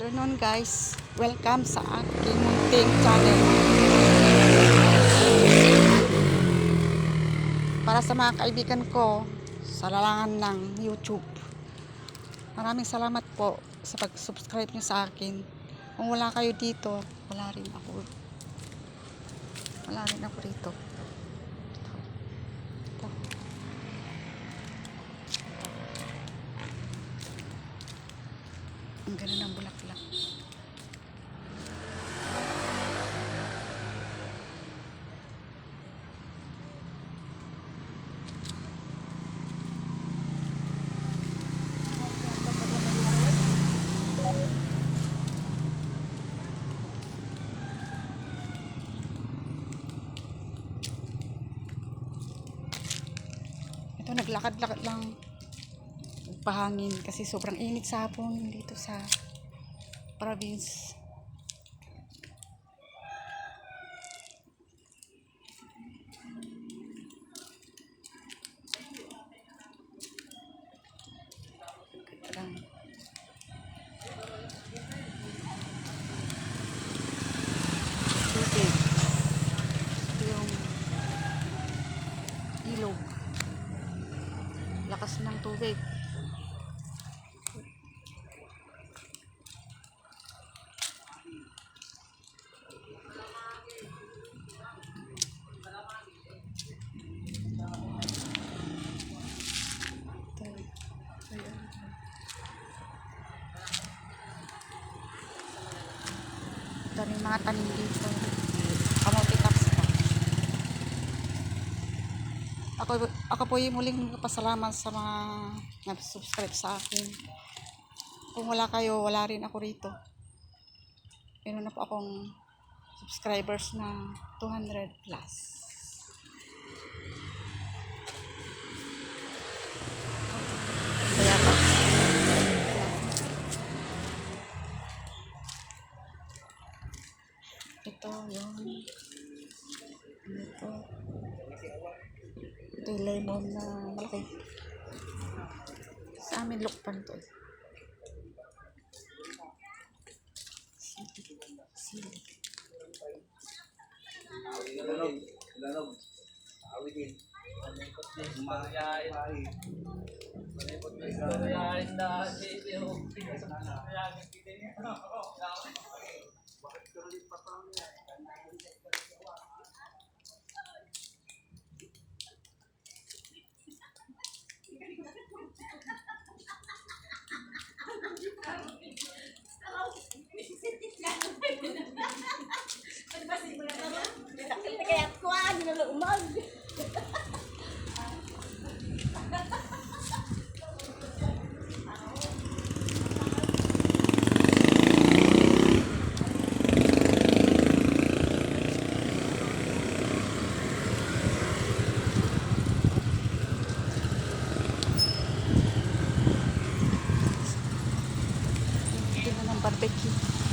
afternoon guys. Welcome sa aking munting channel. Para sa mga kaibigan ko sa larangan ng YouTube. Maraming salamat po sa pag-subscribe nyo sa akin. Kung wala kayo dito, wala rin ako. Wala rin ako rito. Ito. Ang ganda ng bulaklak. Ito, naglakad-lakad lang. Pahangin kasi sobrang init sa hapon dito sa province. Ito lang. Tubig. Ito yung ilog. Lakas ng tubig. Ito. Yung mga tanim dito. Ako, ako po yung muling magpasalamat sa mga nag-subscribe sa akin. Kung wala kayo, wala rin ako rito. Meron na po akong subscribers na 200 plus. Kaya pa. Ito, yun. Ito. Ito yung lemon na malaki. Sa amin, lukpan to. eh. Sili. Sili. Lanog. Lanog. Awit din. Mayayain. Mayayain na si Teo. Kaya kuan na umag. Hindi na ng barbecue.